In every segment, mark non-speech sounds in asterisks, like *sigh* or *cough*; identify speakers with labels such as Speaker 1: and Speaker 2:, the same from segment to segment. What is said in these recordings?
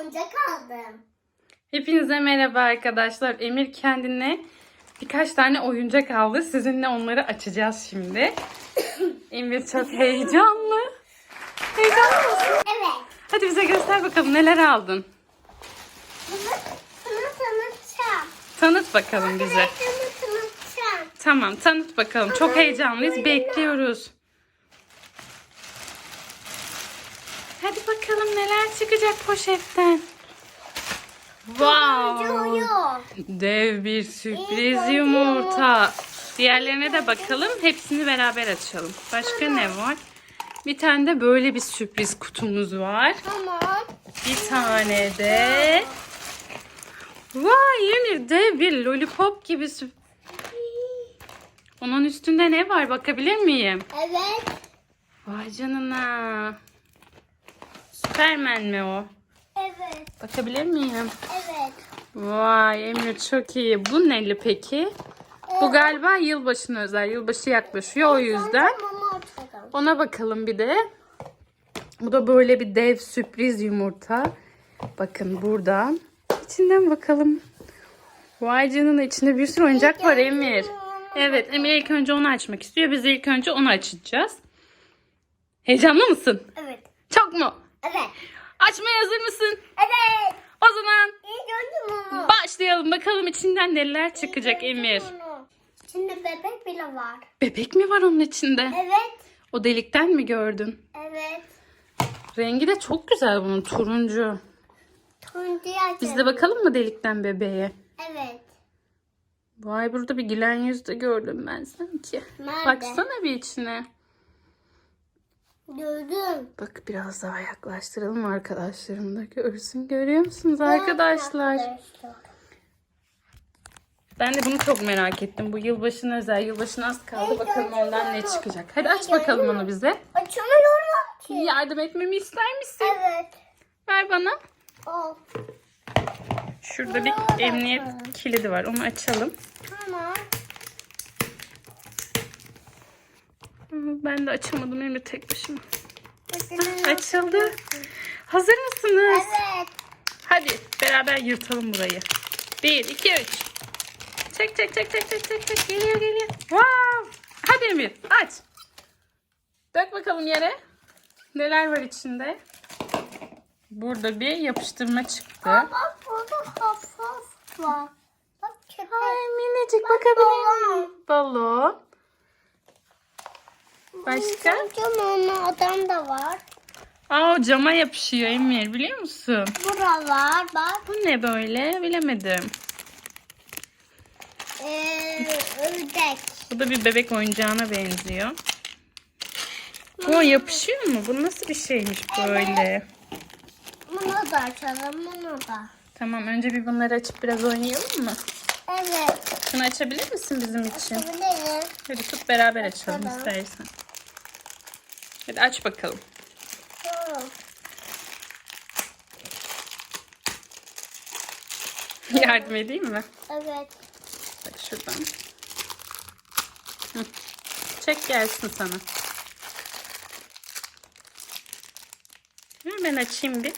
Speaker 1: oyuncak aldım.
Speaker 2: Hepinize merhaba arkadaşlar. Emir kendine birkaç tane oyuncak aldı. Sizinle onları açacağız şimdi. *coughs* Emir çok heyecanlı. Heyecanlı mısın?
Speaker 1: Evet.
Speaker 2: Hadi bize göster bakalım neler aldın.
Speaker 1: Bunu tanıtacağım.
Speaker 2: Tanıt bakalım bize.
Speaker 1: Tanıtacağım.
Speaker 2: Tamam tanıt bakalım. Çok heyecanlıyız. Bekliyoruz. Hadi bakalım neler çıkacak poşetten. Wow. Dev bir sürpriz yumurta. Diğerlerine de bakalım. Hepsini beraber açalım. Başka ne var? Bir tane de böyle bir sürpriz kutumuz var.
Speaker 1: Tamam.
Speaker 2: Bir tane de Vay Emir dev bir lollipop gibi sürp- Onun üstünde ne var bakabilir miyim?
Speaker 1: Evet.
Speaker 2: Vay canına. Süpermen mi o?
Speaker 1: Evet.
Speaker 2: Bakabilir miyim?
Speaker 1: Evet.
Speaker 2: Vay Emir çok iyi. Bu neli peki? Bu galiba yılbaşına özel. Yılbaşı yaklaşıyor o yüzden. Ona bakalım bir de. Bu da böyle bir dev sürpriz yumurta. Bakın buradan. İçinden bakalım. Vay canına içinde bir sürü oyuncak var Emir. Evet Emir ilk önce onu açmak istiyor. Biz ilk önce onu açacağız. Heyecanlı mısın?
Speaker 1: Evet.
Speaker 2: Çok mu?
Speaker 1: Evet.
Speaker 2: Açmaya hazır mısın?
Speaker 1: Evet.
Speaker 2: O zaman
Speaker 1: İyi gördüm onu.
Speaker 2: başlayalım. Bakalım içinden neler çıkacak Emir.
Speaker 1: Şimdi bebek bile var.
Speaker 2: Bebek mi var onun içinde?
Speaker 1: Evet.
Speaker 2: O delikten mi gördün?
Speaker 1: Evet.
Speaker 2: Rengi de çok güzel bunun turuncu.
Speaker 1: Turuncuyu açalım.
Speaker 2: Biz de bakalım mı delikten bebeğe?
Speaker 1: Evet.
Speaker 2: Vay burada bir gülen yüz de gördüm ben sanki.
Speaker 1: Nerede?
Speaker 2: Baksana bir içine.
Speaker 1: Gördüm.
Speaker 2: Bak biraz daha yaklaştıralım arkadaşlarım da görsün. Görüyor musunuz arkadaşlar? Ben de bunu çok merak ettim. Bu yılbaşına özel. Yılbaşına az kaldı. Bakalım ondan ne çıkacak. Hadi aç bakalım onu bize.
Speaker 1: Açamıyorum ki.
Speaker 2: Yardım etmemi ister misin?
Speaker 1: Evet.
Speaker 2: Ver bana.
Speaker 1: Al.
Speaker 2: Şurada bir emniyet kilidi var. Onu açalım.
Speaker 1: Tamam.
Speaker 2: Ben de açamadım Emre tek başıma.
Speaker 1: Bakın.
Speaker 2: Açıldı. Hazır mısınız?
Speaker 1: Evet.
Speaker 2: Hadi beraber yırtalım burayı. 1, 2, 3. Çek çek çek çek çek çek çek. Geliyor geliyor. Wow. Hadi Emir aç. Dök bakalım yere. Neler var içinde? Burada bir yapıştırma çıktı.
Speaker 1: Bak burada hafif var. Bak köpek.
Speaker 2: Ay minicik bakabilir miyim? Balon. Başka?
Speaker 1: Amcam onun adam da var.
Speaker 2: Aa o cama yapışıyor Emir biliyor musun?
Speaker 1: Bura var bak.
Speaker 2: Bu ne böyle bilemedim.
Speaker 1: Ee, ördek.
Speaker 2: Bu da bir bebek oyuncağına benziyor. Bu yapışıyor mu? Bu nasıl bir şeymiş böyle?
Speaker 1: Bunu da açalım bunu da.
Speaker 2: Tamam önce bir bunları açıp biraz oynayalım mı?
Speaker 1: Evet.
Speaker 2: Şunu açabilir misin bizim için?
Speaker 1: Açabiliriz.
Speaker 2: Hadi tut beraber açalım
Speaker 1: Tamam.
Speaker 2: istersen. Hadi aç bakalım.
Speaker 1: Tamam. *laughs*
Speaker 2: Yardım edeyim mi?
Speaker 1: Evet.
Speaker 2: Bak şuradan. Hı. Çek gelsin sana. Hı, Ben açayım bir.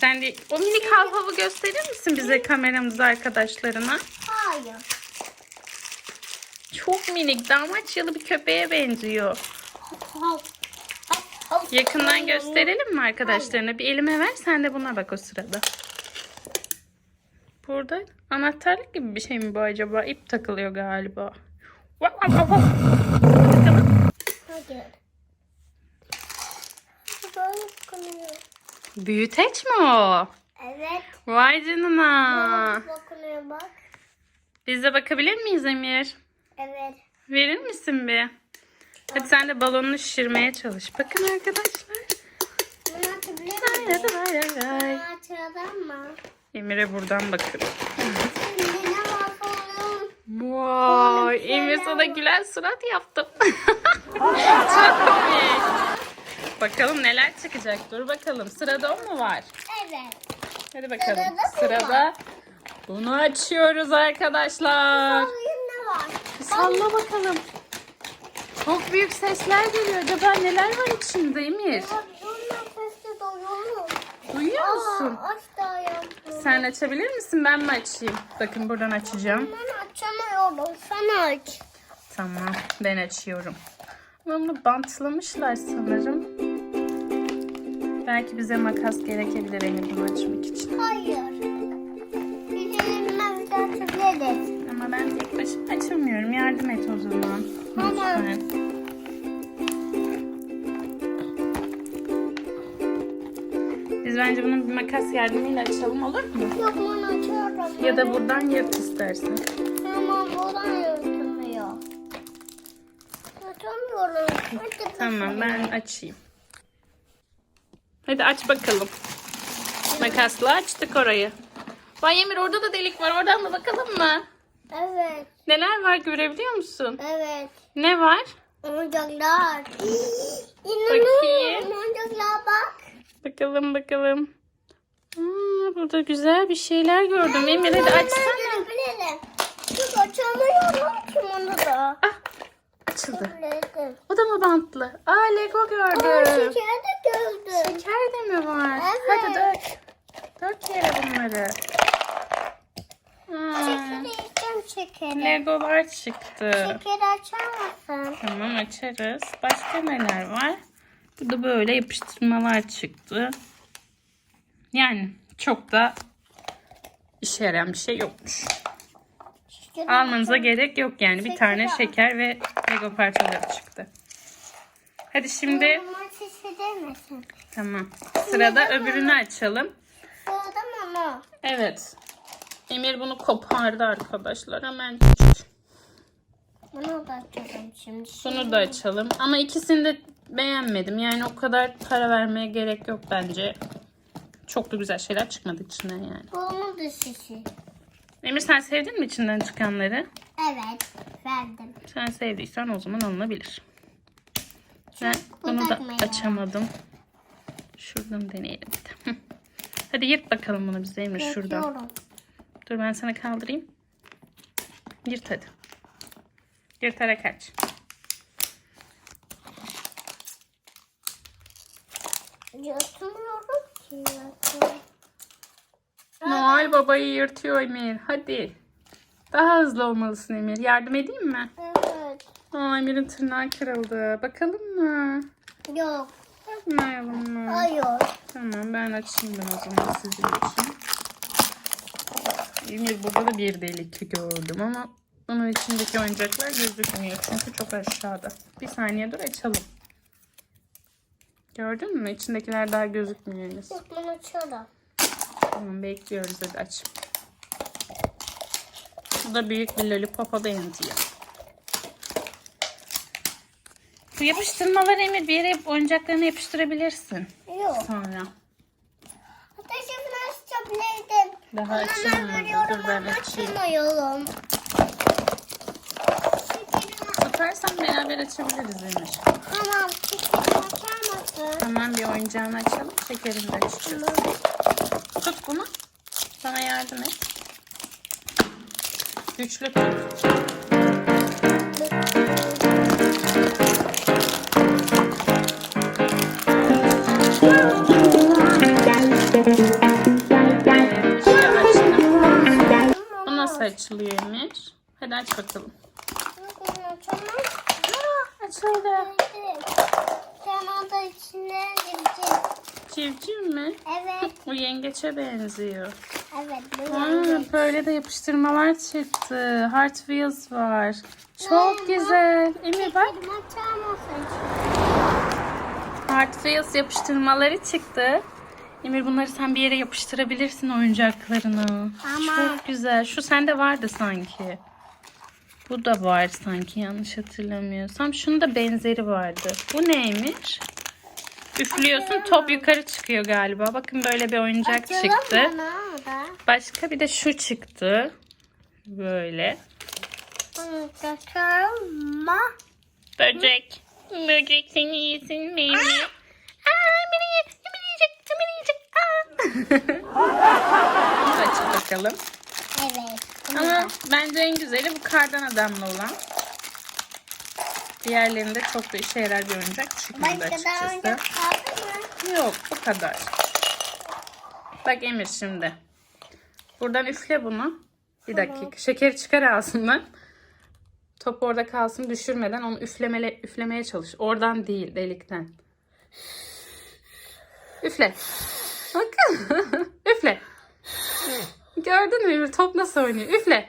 Speaker 2: Sen de o minik havhavı gösterir misin bize kameramızda arkadaşlarına?
Speaker 1: Hayır.
Speaker 2: Çok minik damatyalı bir köpeğe benziyor. Yakından gösterelim mi arkadaşlarına? Bir elime ver sen de buna bak o sırada. Burada anahtarlık gibi bir şey mi bu acaba? İp takılıyor galiba. Bakalım.
Speaker 1: Hadi. Böyle.
Speaker 2: Büyüteç mi o?
Speaker 1: Evet.
Speaker 2: Vay canına.
Speaker 1: Dokunuyor bak.
Speaker 2: Biz de bakabilir miyiz Emir?
Speaker 1: Evet.
Speaker 2: Verir misin bir? Hadi sen de balonunu şişirmeye çalış. Bakın arkadaşlar.
Speaker 1: Bunu açabilir
Speaker 2: Ay,
Speaker 1: miyim?
Speaker 2: ay, ay, ay.
Speaker 1: Bunu açalım mı?
Speaker 2: Emir'e buradan bakın. Vay, Emir sana gülen surat yaptım. *laughs* Çok komik. Bakalım neler çıkacak. Dur bakalım. Sırada o mu var?
Speaker 1: Evet.
Speaker 2: Hadi bakalım.
Speaker 1: Sırada bu
Speaker 2: Sırada bunu açıyoruz arkadaşlar.
Speaker 1: Oyun ne var?
Speaker 2: Bir Salla bakalım. Çok büyük sesler geliyor. Acaba neler var içinde Emir?
Speaker 1: Bak, bunun nefesi
Speaker 2: musun?
Speaker 1: Asla yapmıyorum.
Speaker 2: Sen açabilir misin? Ben mi açayım? Bakın buradan açacağım.
Speaker 1: Ben açamıyorum. Sen aç.
Speaker 2: Tamam. Ben açıyorum. Ama bunu bantlamışlar sanırım. Belki bize makas gerekebilir Emir bunu açmak için.
Speaker 1: Hayır. Elimizde açabiliriz.
Speaker 2: Ama ben tek başıma açamıyorum. Yardım et o zaman.
Speaker 1: Tamam.
Speaker 2: Lütfen. Biz bence bunu bir makas yardımıyla açalım olur mu?
Speaker 1: Yok ben açıyorum.
Speaker 2: Ya da buradan yırt istersen.
Speaker 1: Tamam buradan yırtılmıyor. Açamıyorum.
Speaker 2: Tamam ben açayım. Hadi aç bakalım. Makasla açtık orayı. Vay Emir orada da delik var. Oradan da bakalım mı?
Speaker 1: Evet.
Speaker 2: Neler var görebiliyor musun?
Speaker 1: Evet.
Speaker 2: Ne var?
Speaker 1: Oyuncaklar. İnanamıyorum. Oyuncaklar bak.
Speaker 2: Bakalım bakalım. Aa, burada güzel bir şeyler gördüm. Emir hadi açsana.
Speaker 1: Görebilirim. Çok açamıyorum ki bunu da.
Speaker 2: Ah, açıldı. O da mı bantlı? Aa Lego
Speaker 1: Aa,
Speaker 2: gördüm.
Speaker 1: şeker de gördüm.
Speaker 2: Şeker de mi var?
Speaker 1: Evet.
Speaker 2: Hadi dök. Dök yere bunları. Aa,
Speaker 1: Şekeri yiyeceğim şekeri.
Speaker 2: Legolar çıktı.
Speaker 1: Şekeri açar mısın?
Speaker 2: Tamam açarız. Başka neler var? Burada böyle yapıştırmalar çıktı. Yani çok da işe yarayan bir şey yokmuş. Almanıza gerek yok yani. Bir
Speaker 1: Şeker
Speaker 2: tane
Speaker 1: al.
Speaker 2: şeker ve Lego parçaları çıktı. Hadi şimdi
Speaker 1: Ama
Speaker 2: tamam. Sırada öbürünü açalım.
Speaker 1: Sordum ama.
Speaker 2: Evet. Emir bunu kopardı arkadaşlar. Hemen.
Speaker 1: Bunu da açalım şimdi.
Speaker 2: Bunu da açalım. Ama ikisini de beğenmedim. Yani o kadar para vermeye gerek yok bence. Çok da güzel şeyler çıkmadı içinden yani.
Speaker 1: Bunu da şişi.
Speaker 2: Emir sen sevdin mi içinden çıkanları?
Speaker 1: Evet. Verdim.
Speaker 2: Sen sevdiysen o zaman alınabilir. Ben
Speaker 1: bu
Speaker 2: bunu da açamadım. Şuradan deneyelim bir de. Hadi yırt bakalım bunu bize Emir şuradan. Dur ben sana kaldırayım. Yırt hadi. Yırtarak aç.
Speaker 1: Yatmıyorum ki. Yatmıyorum.
Speaker 2: Noel babayı yırtıyor Emir. Hadi. Daha hızlı olmalısın Emir. Yardım edeyim mi?
Speaker 1: Evet.
Speaker 2: Aa Emir'in tırnağı kırıldı. Bakalım mı?
Speaker 1: Yok.
Speaker 2: Bakmayalım mı?
Speaker 1: Hayır.
Speaker 2: Tamam ben açayım ben o zaman sizin için. Emir burada da bir delik gördüm ama onun içindeki oyuncaklar gözükmüyor çünkü çok aşağıda. Bir saniye dur açalım. Gördün mü? İçindekiler daha gözükmüyor henüz.
Speaker 1: Yok bunu açıyorum.
Speaker 2: Tamam bekliyoruz hadi aç. Bu da büyük bir lollipop'a benziyor. Bu yapıştırmalar Emir bir yere oyuncaklarını yapıştırabilirsin
Speaker 1: Yok.
Speaker 2: sonra.
Speaker 1: Hatta şimdi açabilirdim.
Speaker 2: Daha açılmadı. Dur ben açayım.
Speaker 1: açamıyorum.
Speaker 2: Atarsan beraber açabiliriz Emir.
Speaker 1: Tamam. Şekerimi açar mısın?
Speaker 2: Tamam bir oyuncağını açalım. Şekerini de açacağız. Tut bunu. Sana yardım et. Güçlü tut. Bu nasıl açılıyor? Hadi aç bakalım. Açıldı.
Speaker 1: Sen da içine gireceksin.
Speaker 2: Civciv mi?
Speaker 1: Evet. *laughs*
Speaker 2: Bu yengeçe benziyor.
Speaker 1: Evet.
Speaker 2: Aa, böyle de yapıştırmalar çıktı. Heart Wheels var. Çok güzel. Emir bak. Heart Wheels yapıştırmaları çıktı. Emir bunları sen bir yere yapıştırabilirsin oyuncaklarını.
Speaker 1: Tamam.
Speaker 2: Çok güzel. Şu sende vardı sanki. Bu da var sanki yanlış hatırlamıyorsam. Şunun da benzeri vardı. Bu neymiş? Üflüyorsun top yukarı çıkıyor galiba. Bakın böyle bir oyuncak
Speaker 1: Açalım
Speaker 2: çıktı.
Speaker 1: bana.
Speaker 2: Başka bir de şu çıktı. Böyle.
Speaker 1: Mı?
Speaker 2: Böcek. Böcek seni yesin beni. Aa, beni ye. Beni yiyecek. Beni yiyecek. Aa. Açıp bakalım.
Speaker 1: Evet.
Speaker 2: Ama bence en güzeli bu kardan adamlı olan. Diğerlerinde çok da işe yarar oyuncak çıkmadı açıkçası. Yok bu kadar. Bak Emir şimdi. Buradan üfle bunu. Bir dakika. Şekeri çıkar ağzından. Top orada kalsın düşürmeden onu üflemele, üflemeye çalış. Oradan değil delikten. Üfle. Bakın. *laughs* üfle. Gördün mü Emir top nasıl oynuyor? Üfle.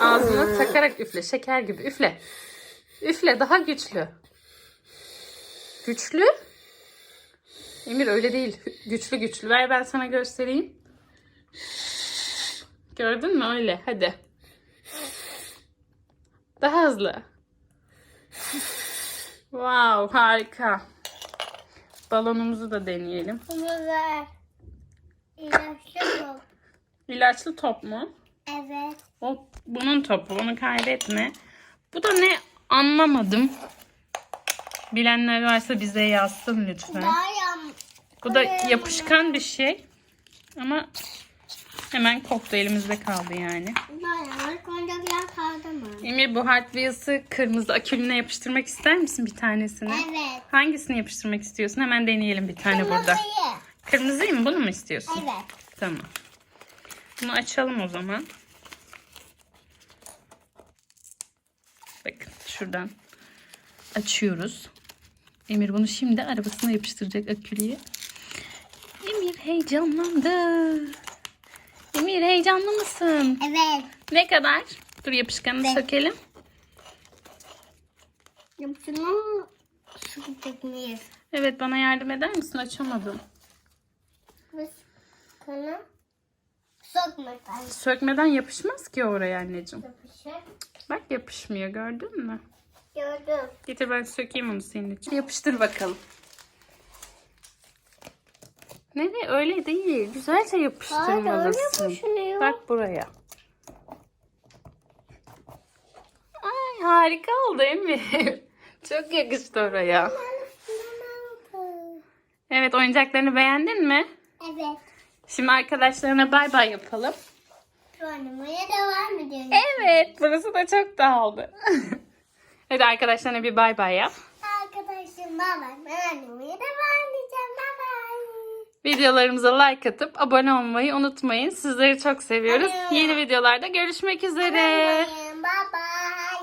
Speaker 2: Ağzına takarak üfle. Şeker gibi üfle. Üfle daha güçlü. Güçlü. Emir öyle değil. Güçlü güçlü. Ver ben sana göstereyim. Gördün mü öyle? Hadi. Daha hızlı. Wow harika. Balonumuzu da deneyelim.
Speaker 1: Bunu ver. İlaçlı bu.
Speaker 2: İlaçlı top mu?
Speaker 1: Evet.
Speaker 2: O bunun topu. Onu kaybetme. Bu da ne anlamadım. Bilenler varsa bize yazsın lütfen. Bu da yapışkan bir şey. Ama hemen koptu elimizde kaldı yani. Emir bu Hot Wheels'ı kırmızı akülüne yapıştırmak ister misin bir tanesini?
Speaker 1: Evet.
Speaker 2: Hangisini yapıştırmak istiyorsun? Hemen deneyelim bir tane burada.
Speaker 1: Kırmızıyı.
Speaker 2: Kırmızıyı mı? Bunu mu istiyorsun?
Speaker 1: Evet.
Speaker 2: Tamam. Bunu açalım o zaman. Bakın şuradan açıyoruz. Emir bunu şimdi arabasına yapıştıracak akülüye. Emir heyecanlandı. Emir heyecanlı mısın?
Speaker 1: Evet.
Speaker 2: Ne kadar? Dur yapışkanını
Speaker 1: Ne?
Speaker 2: sökelim.
Speaker 1: Şunu sıkacak mıyız?
Speaker 2: Evet bana yardım eder misin? Açamadım.
Speaker 1: Kana sokmadan
Speaker 2: Sökmeden yapışmaz ki oraya anneciğim.
Speaker 1: yapışır.
Speaker 2: Bak yapışmıyor gördün mü?
Speaker 1: Gördüm.
Speaker 2: Getir ben sökeyim onu senin için. Yapıştır bakalım. Nereye? Öyle değil. Güzelce
Speaker 1: Hayır öyle
Speaker 2: yapıştırmalısın. Bak buraya. Ay harika oldu Emir. *laughs* Çok yakıştı oraya. Evet oyuncaklarını beğendin mi?
Speaker 1: Evet.
Speaker 2: Şimdi arkadaşlarına bay bay yapalım.
Speaker 1: Oynamaya devam ediyoruz.
Speaker 2: Evet burası da çok dağıldı. *laughs* Hadi arkadaşlarına bir bay bay yap.
Speaker 1: Arkadaşım baba ben oynamaya devam edeceğim. Bye bye.
Speaker 2: Videolarımıza like atıp abone olmayı unutmayın. Sizleri çok seviyoruz.
Speaker 1: Alo.
Speaker 2: Yeni videolarda görüşmek üzere.
Speaker 1: Bye bye.